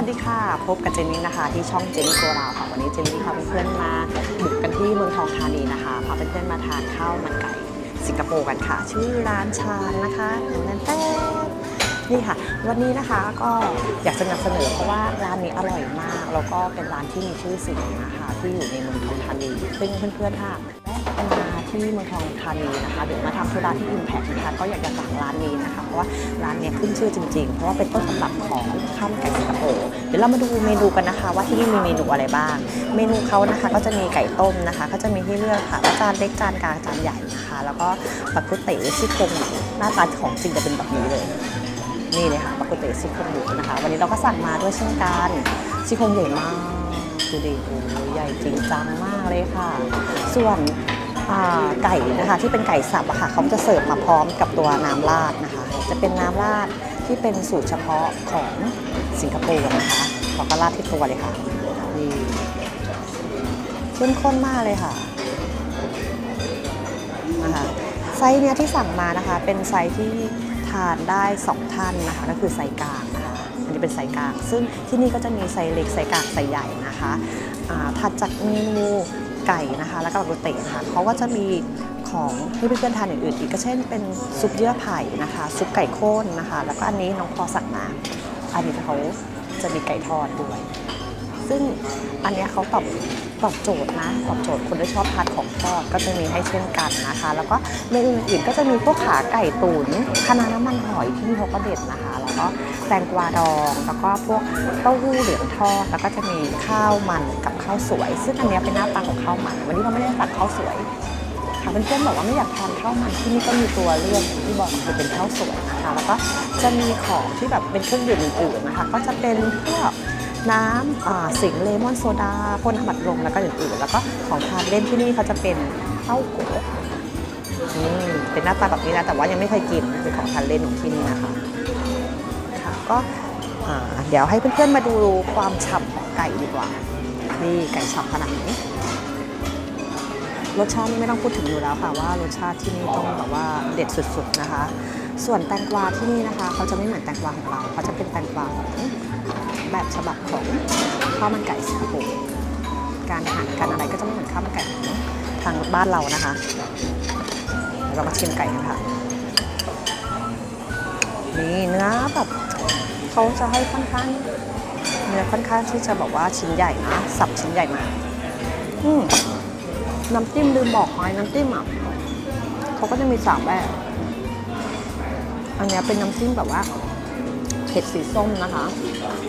ัสดีค่ะ พบกับเจนนี่นะคะ ที่ช่องเจนนี่โกราวค่ะวันนี้เจนนี่พาเพื่อนๆมาบุกกันที่เมืองทองธานีนะคะพาเพื่อนๆมาทานข้าวมันไก่สิงคโปร์กันค่ะ ชื่อร้านชานนะคะนั่นแต้นี่ค่ะ วันนี้นะคะก็อยากจะนำเสนอเพราะว่าร้านนี้อร่อยมาก แล้วก็เป็นร้านที่มีชื่อเสียงนะคะ ที่อยู่ในเมืองทองธานีซึ่งเพื่อนๆค่ะแวะกัน ที่เมืองทองธานีนะคะหรือมาทำธุระที่อิมแพคนะคะก็อยากจะสั่งร้านนี้นะคะเพราะว่าร้านเนี้ยขึ้นชื่อจริงๆ เพราะว่าเป็นต้นตำรับของข้าวมันไก่สิงคโปร์เดี๋ยวเรามาดูเมนูกันนะคะ ว่าที่นี่มีเมนูอะไรบ้าง เมนูเขานะคะก็จะมีไก่ต้มนะคะ ก็จะมีให้เลือกค่ะจานเล็กจานกลางจานใหญ่นะคะ แล้วก็ปักกุเต๋ซี่โครงหมูหน้าตาของจริงจะเป็นแบบนี้เลยนี่เลยค่ะปักกุเต๋ซี่โครงหมูนะคะ วันนี้เราก็สั่งมาด้วยเช่นกันซี่โครงใหญ่มากดูดิโอ้ใหญ่จริงจังมากเลยค่ะ ส่วน ไก่นะคะที่เป็นไก่สับอะค่ะเขาจะเสิร์ฟมาพร้อมกับตัวน้ำราดนะคะ จะเป็นน้ำราดที่เป็นสูตรเฉพาะของสิงคโปร์นะคะเราก็ราดที่ตัวเลยค่ะนี่เข้มข้นมากเลยค่ะนะคะไซส์เนี้ยที่สั่งมานะคะ เป็นไซส์ที่ทานได้สองท่านนะคะก็คือไซส์กลางนะคะอันนี้เป็นไซส์กลาง ซึ่งที่นี่ก็จะมีไซส์เล็กไซส์กลางไซส์ใหญ่นะคะถัดจากเมนู ไก่นะคะ แล้วก็บักกุเตนะคะเขาก็จะมีของที่เพื่อนๆทานอื่นๆอีกก็เช่นเป็นซุปเยื่อไผ่นะคะ ซุปไก่ข้นนะคะ แล้วก็อันนี้น้องพอสั่งมาอันนี้เขาจะมีไก่ทอดด้วย ซึ่งอันเนี้ยเขาตอบตอบโจทย์นะตอบโจทย์คนที่ชอบทานของทอดก็จะมีให้เช่นกันนะคะ แล้วก็เมนูอื่นก็จะมีพวกขาไก่ตุ๋นคะน้าน้ำมันหอยที่เขาก็เด็ดนะคะ แล้วก็ แตงกวาดอง แล้วก็พวกเต้าหู้เหลืองทอด แล้วก็จะมีข้าวมันกับข้าวสวย ซึ่งอันนี้เป็นหน้าตาของข้าวมัน วันนี้เราไม่ได้สั่งข้าวสวยค่ะเพื่อนๆบอกว่าไม่อยากทานข้าวมันที่นี่ก็มีตัวเลือกที่บอกคือเป็นข้าวสวยนะคะแล้วก็จะมีของที่แบบเป็นเครื่องดื่มอื่นๆนะคะก็จะเป็นพวกน้ำสิงเลมอนโซดาพ่นน้ำบัดลมแล้วก็อื่นๆ แล้วก็ของทานเล่นที่นี่เขาจะเป็นเต้าโกะอืมเป็นหน้าตาแบบนี้นะแต่ว่ายังไม่เคยกินเป็นของทานเล่นของที่นี่นะคะ ก็เดี๋ยวให้เพื่อนๆมาดูความฉ่ำของไก่ดีกว่า นี่ไก่ฉ่ำขนาดนี้รสชาตินี่ไม่ต้องพูดถึงอยู่แล้วค่ะว่ารสชาติที่นี่ต้องแบบว่าเด็ดสุดๆนะคะ ส่วนแตงกวาที่นี่นะคะเขาจะไม่เหมือนแตงกวาของเราเขาจะเป็นแตงกวาของแบบฉบับของข้าวมันไก่สิงคโปร์การหั่นการอะไรก็จะไม่เหมือนข้าวมันไก่ของทางบ้านเรานะคะเดี๋ยวเรามาชิมไก่กันค่ะนี่เนื้อแบบ เขาจะให้ค่อนข้างเนื้อค่อนข้างที่จะบอกว่าชิ้นใหญ่นะสับชิ้นใหญ่มาอืมน้ำจิ้มลืมบอกไว้น้ำจิ้มอะเขาก็จะมีสามแบบ อันนี้เป็นน้ำจิ้มแบบว่าเผ็ดสีส้มนะคะ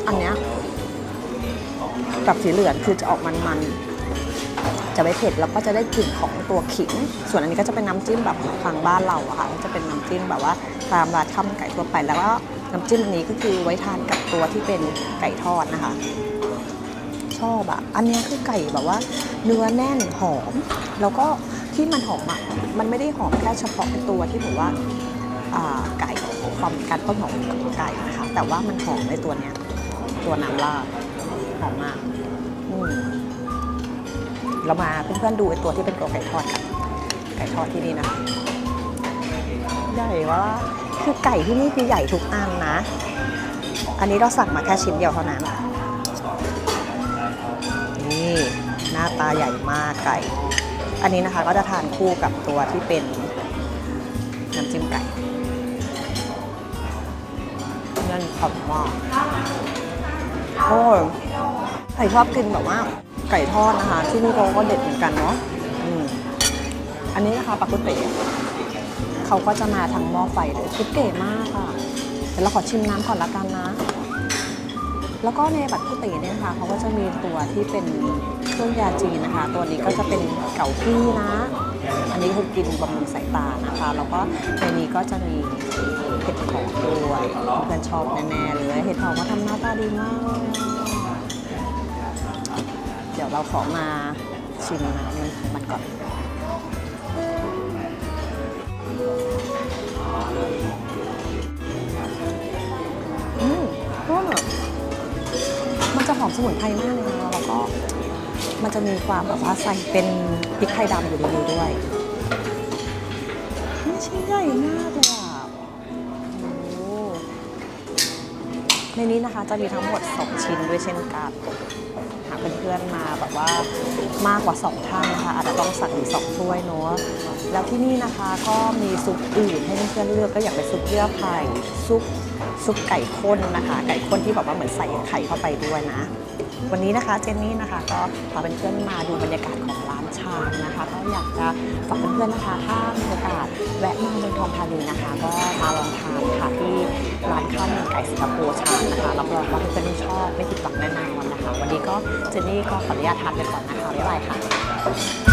อันเนี้ยกับสีเหลืองคือจะออกมันๆ จะไม่เผ็ดแล้วก็จะได้กลิ่นของตัวขิง ส่วนอันนี้ก็จะเป็นน้ำจิ้มแบบทางบ้านเราอะค่ะก็จะเป็นน้ำจิ้มแบบว่าตามร้านข้าวมันไก่ทั่วไปแล้วก็ น้ำจิ้มอันนี้ก็คือไว้ทานกับตัวที่เป็นไก่ทอดนะคะ ชอบอะอันนี้คือไก่แบบว่า เนื้อแน่นหอม แล้วก็ที่มันหอมอะมันไม่ได้หอมแค่เฉพาะตัวที่ผมว่าอ่าไก่ความการต้มหอมของไก่นะคะ แต่ว่ามันหอมในตัวเนี้ยตัวน้ำราดหอมมากเรามาเพื่อนๆดูไอตัวที่เป็นตัวไก่ทอดกันไก่ทอดที่นี่นะคะใหญ่ว่า คือไก่ที่นี่คือใหญ่ทุกอันนะ อันนี้เราสั่งมาแค่ชิ้นเดียวเท่านั้น นี่หน้าตาใหญ่มากไก่ อันนี้นะคะก็จะทานคู่กับตัวที่เป็นน้ำจิ้มไก่นั่นขอบมากโอ้ยใครชอบกินแบบว่าไก่ทอดนะคะ ที่นี่เขาก็เด็ดเหมือนกันเนาะอันนี้นะคะปลากุเต๋ เขาก็จะมาทางหม้อไฟเลยคือเก๋มากค่ะเดี๋ยวเราขอชิมน้ำก่อนละกันนะ แล้วก็ในบัตรผู้ตีเนี่ยนะคะเขาก็จะมีตัวที่เป็นเครื่องยาจีนนะคะ ตัวนี้ก็จะเป็นเก่ากี้นะ อันนี้คือกินบำรุงสายตานะคะ แล้วก็ในนี้ก็จะมีเห็ดหอมด้วยเพื่อนชอบแน่ๆเลยเห็ดหอมก็ทำหน้าตาดีมากเดี๋ยวเราขอมาชิมน้ำมันก่อน อืมก็แบบมันจะหอมสมุนไพรมากเลยนะแล้วก็มันจะมีความแบบว่าใส่เป็นพริกไทยดำอยู่ในนี้ด้วยนี่ชิ้นใหญ่มากเลยอะโอ้ในนี้นะคะจะมีทั้งหมด 2 ชิ้นด้วยเช่นกัน เพื่อนๆมาแบบว่ามากกว่า 2 ท่านนะคะอาจจะต้องสั่งถึงสองถ้วยเนาะแล้วที่นี่นะคะก็มีซุปอื่นให้เพื่อนๆเลือกก็อยากเป็นซุปเยื่อไผ่ซุปซุปไก่ข้นนะคะ ไก่ข้นที่แบบว่าเหมือนใส่ไข่เข้าไปด้วยนะ วันนี้นะคะเจนนี่นะคะ ก็พาเพื่อนๆมาดูบรรยากาศของร้านชามนะคะ ก็อยากจะฝากเพื่อนๆนะคะถ้ามีโอกาสแวะมาเมืองทองธานีนะคะ ก็มาลองทานค่ะที่านข้าวมันไก่สิงคโปร์ชามนะคะรับรองว่าเพื่อนชอบไม่ผิดหวังแน่นอนนะคะ วันนี้ก็เจนนี่ก็ขออนุญาตทานไปก่อนนะคะบ๊ายบายค่ะ